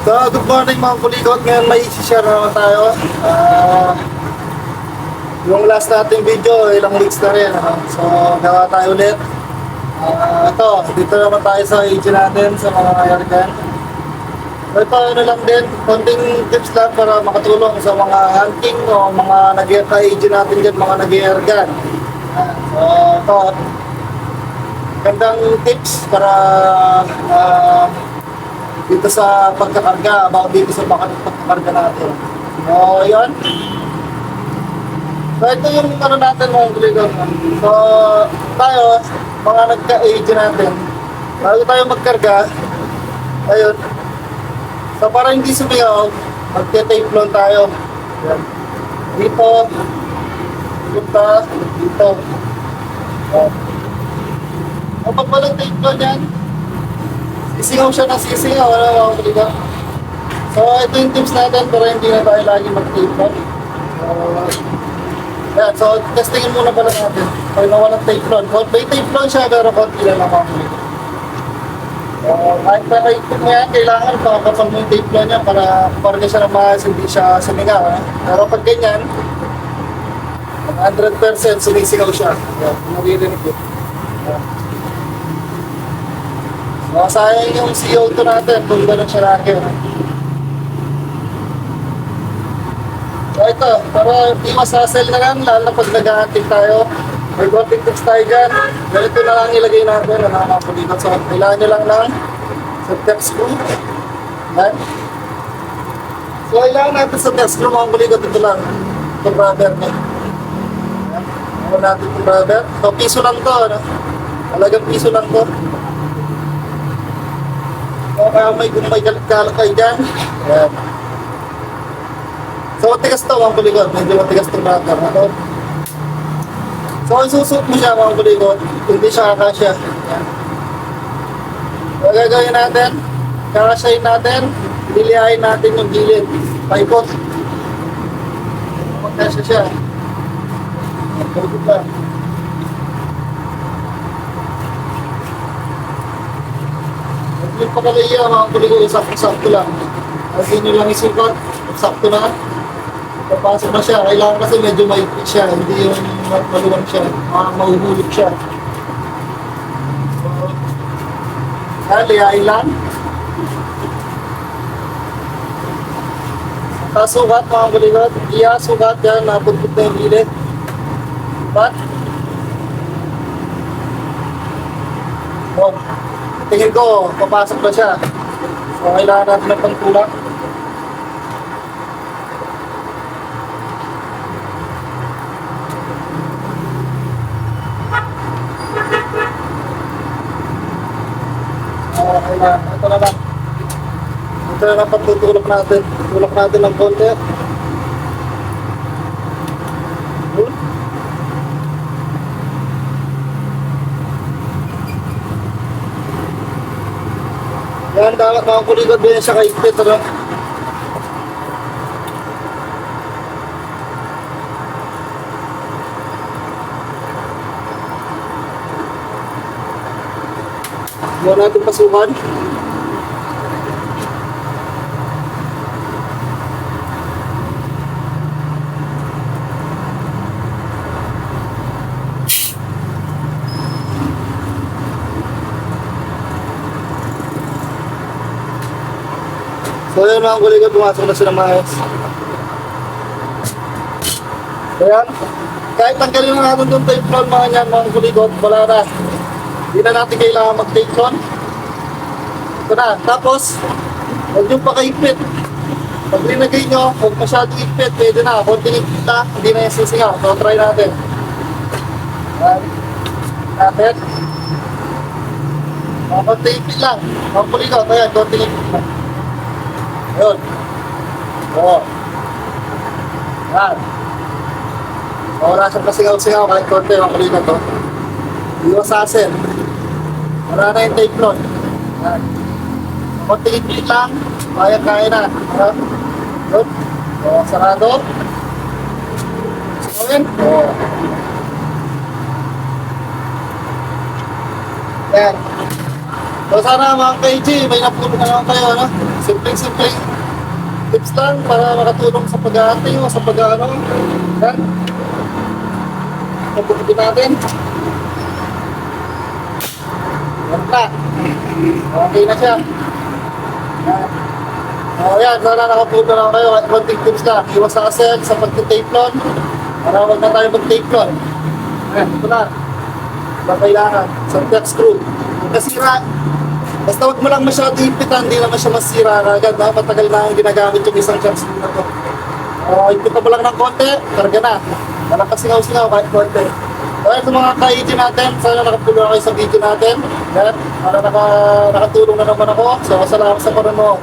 So, good morning mga kulikot. Ngayon may isi-share na naman tayo. Ah, yung last nating video, ilang weeks na rin. ano. So, gawa tayo ulit. Ah, ito, dito naman tayo sa agent natin sa mga airgun. So, ito ano lang din, konting tips lang para makatulong sa mga hunting o mga nag-agent natin dyan, mga nag-airgun. Ah, so, ito, gandang tips para ah, dito sa pagkakarga, about dito sa pagkakarga natin. So, yun. So, ito yung ano natin mga kuligang. So, tayo, mga nagka-age natin, bago tayo magkarga, ayun. So, para hindi sumigaw, magte-tape lang tayo. Yan. Dito, punta, dito. Yan. Kapag walang tape lang yan, Sisingaw siya ng sisingaw, wala lang ako dito. So, ito yung tips natin para hindi na tayo lagi mag-tape lock. So, yan. So, testingin muna pala natin. Pag nawalang lock. May tape lock siya, pero konti lang ako. So, kahit pa kayo mo yan, kailangan pakapapal mo yung lock niya para parga siya ng maayos, hindi siya sumingaw. Eh. Pero pag ganyan, 100% sumisigaw siya. Yan, naririnig yun. Yan. So, sayang yung CO2 natin kung gano'n siya laki. no? So, ito, para iwas hassle na lang, lalo na pag nag-aantik tayo. May konting tips tayo dyan. Ganito na lang ilagay natin, ano, mga pulikat. So, kailangan nyo lang ng sa tech screw. Yan. So, kailangan natin sa tech screw, mga pulikat. Ito lang. Itong rubber niya. Yan. Ano natin itong rubber. So, piso lang to, ano. Talagang piso lang to. Kaya may kung may kalat-kalat kayo dyan. Ayan. So, matigas to mga kulikot. Medyo matigas itong rocker na to. So, isusot mo siya mga kulikot. Hindi siya kakasya. Ayan. So, gagawin natin. Kakasyahin natin. Lilihain natin yung gilid. Paikot. Magkasya siya. Paikot lang. Yung pagkalaya mga kuligo, sakto-sakto lang. Kasi nyo lang isikot, sakto na. Papasok na siya. Kailangan kasi medyo maikot siya, hindi yung maluwang siya. Uh, mahuhulog siya. So, kaya liyain lang. Tapos sukat mga kuligo, iya sukat yan, napuntot na yung gilid. But, oh, tingin ko, papasok na siya. So, kailangan natin ng pangtulak. Ah. Ito na lang. Ito na lang pagtutulak natin. Tulak natin ng konti. Yan, dapat mga kuligod din siya kaigpit, ano? Buwan natin pasukan. So yun mga kuligod, pumasok na sila maayos. So yan, kahit tanggalin na natin itong taperon mga yan mga kuligod, wala na. Hindi na natin kailangan mag-tape ron. Ito na, tapos, huwag yung pakaipit. Pag linagay nyo, huwag masyadong ipit, pwede na, konting ipit na, hindi na yung sisingaw. So try natin. Yan. Natin. Konting lang. Mga kuligod, ayan, konting ipit lang. Ayun. Oo. Yan. So, wala kasingaw-singaw kahit konti ang kulina to. Iwas asin. Wala na yung tape nun. Yan. Konting ipit lang. Kaya-kaya na. Ha? Yun. O, sarado. So, yan. O. Yan. So sana mga KG, may napulong na naman kayo, ano? Simpleng-simpleng tips lang para makatulong sa pag-aating o sa pag-ano. Yan. Nabukitin natin. Yan na. Okay na siya. Yan. Oh, yan, sana nakapunta na kayo. Konting tips lang. Iwas sa asel sa pagtitape-lon. Para huwag na tayo mag-tape-lon. Yan, ito na. Ba kailangan? Sa flex screw. Nasira. Basta huwag mo lang masyado ipitan, hindi naman siya masira agad. No? Matagal na akong ginagamit yung isang flex screw na to. Uh, ipitan mo lang ng konti, karga na. Walang kasingaw-singaw kahit konti. Okay, sa mga ka-agent natin, sana nakapulong kayo sa video natin. Yan, para naka, nakatulong na naman ako. So, salamat sa panonood.